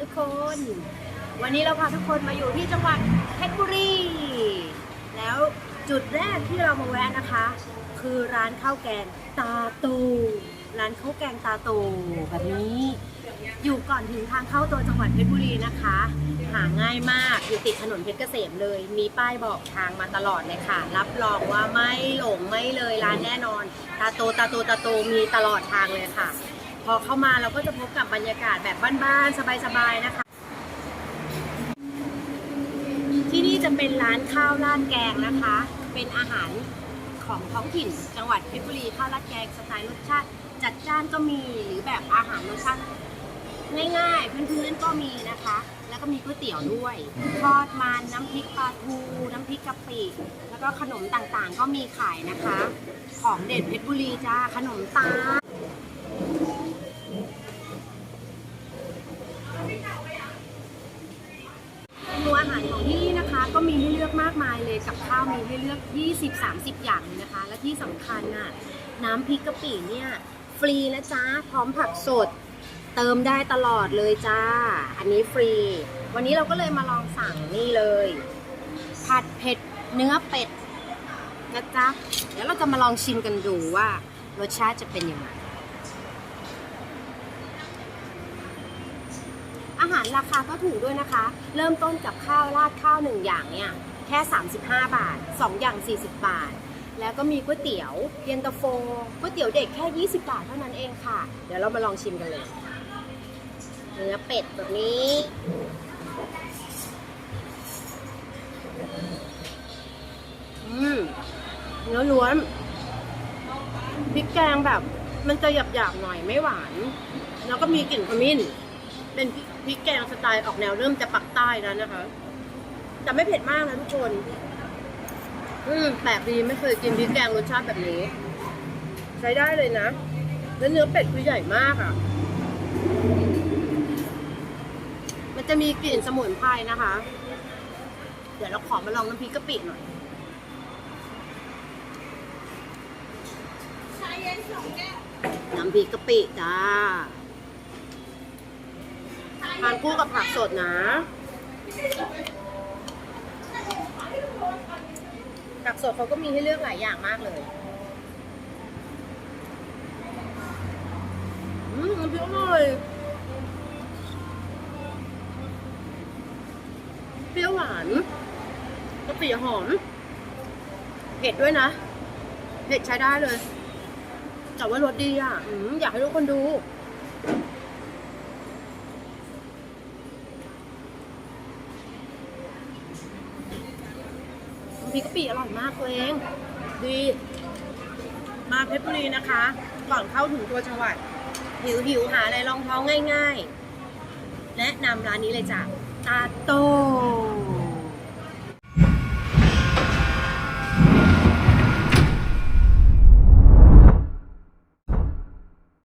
ทุกคน วันนี้เราพาทุกคนมาอยู่ที่จังหวัดเพชรบุรี แล้วจุดแรกที่เรามาแวะนะคะ คือร้านข้าวแกงตาโตร้านข้าวแกงตาโตแบบนี้ อยู่ก่อนถึงทางเข้าตัวจังหวัดเพชรบุรีนะคะ หาง่ายมากอยู่ติดถนนเพชรเกษมเลย มีป้ายบอกทางมาตลอดเลยค่ะ รับรองว่าไม่หลงไม่เลยร้านแน่นอน ตาโตตาโตตาโตมีตลอดทางเลยค่ะ อเข้ามาเราก็จะพบกับบรรยากาศแบบบ้านๆสบายๆนะคะ ที่นี่จะเป็นร้านข้าวราดแกงนะคะ เป็นอาหารของท้องถิ่นจังหวัดเพชรบุรีข้าวราดแกงสไตล์รสชาติ จัดจ้านก็มีหรือแบบอาหารรสชาติง่ายๆพื้นๆก็มีนะคะ แล้วก็มีก๋วยเตี๋ยวด้วยทอดมันน้ำพริกปลาทูน้ำพริกกะปิแล้วก็ขนมต่างๆ ก็มีขายนะคะ ของเด็ดเพชรบุรีจ้าขนมตาลากมายเลยกับข้าวมีให้เลือก 20-30 อย่างเลยนะคะ และที่สำคัญน่ะน้ำพริกกะปิเนี่ยฟรีนะจ๊ะพร้อมผักสด เติมได้ตลอดเลยจ้า อันนี้ฟรี วันนี้เราก็เลยมาลองสั่งนี่เลย ผัดเผ็ดเนื้อเป็ดนะจ๊ะเดี๋ยวเราจะมาลองชิมกันดูว่ารสชาติจะเป็นยังไง อาหารราคาก็ถูกด้วยนะคะ เริ่มต้นกับข้าวราดข้าวหนึ่งอย่างเนี่ยแค่ 35 บาท 2 อย่าง 40 บาท แล้วก็มีก๋วยเตี๋ยวเย็นตาโฟก๋วยเตี๋ยวเด็กแค่ 20 บาทเท่านั้นเองค่ะ เดี๋ยวเรามาลองชิมกันเลย เนื้อเป็ดแบบนี้อืมเนื้อล้วนพริกแกงแบบมันจะหยาบๆหน่อยไม่หวาน แล้วก็มีกลิ่นขมิ้น เป็นพริกพริกแกงสไตล์ออกแนวเริ่มจะปักใต้แล้วนะคะ แต่ไม่เผ็ดมากนะทุกคน อืมแปลกดีไม่เคยกินพริกแกงรสชาติแบบนี้ ใช้ได้เลยนะ แล้วเนื้อเป็ดคือใหญ่มากอะ่ะ มันจะมีกลิ่นสมุนไพรนะคะ เดี๋ยวเราขอมาลองน้ำพริกกะปิหน่อยน้ำพริกกะปิจ้า ทานคู่กับผักสดนะ ผักสดเขาก็มีให้เลือกหลายอย่างมากเลยอืมน้ำพริกอร่อยเปรี้ยวหวานกะปิหอม เผ็ดด้วยนะ เผ็ดใช้ได้เลย แต่ว่ารสดีอะ อยากให้ทุกคนดูำพริกกะปิอร่อยมากตัวเองดี มาเพชรบุรีนะคะ ก่อนเข้าถึงตัวจังหวัด หิวหิวหาอะไรรองท้องง่าย ๆ แนะนำร้านนี้เลยจ้ะตาโต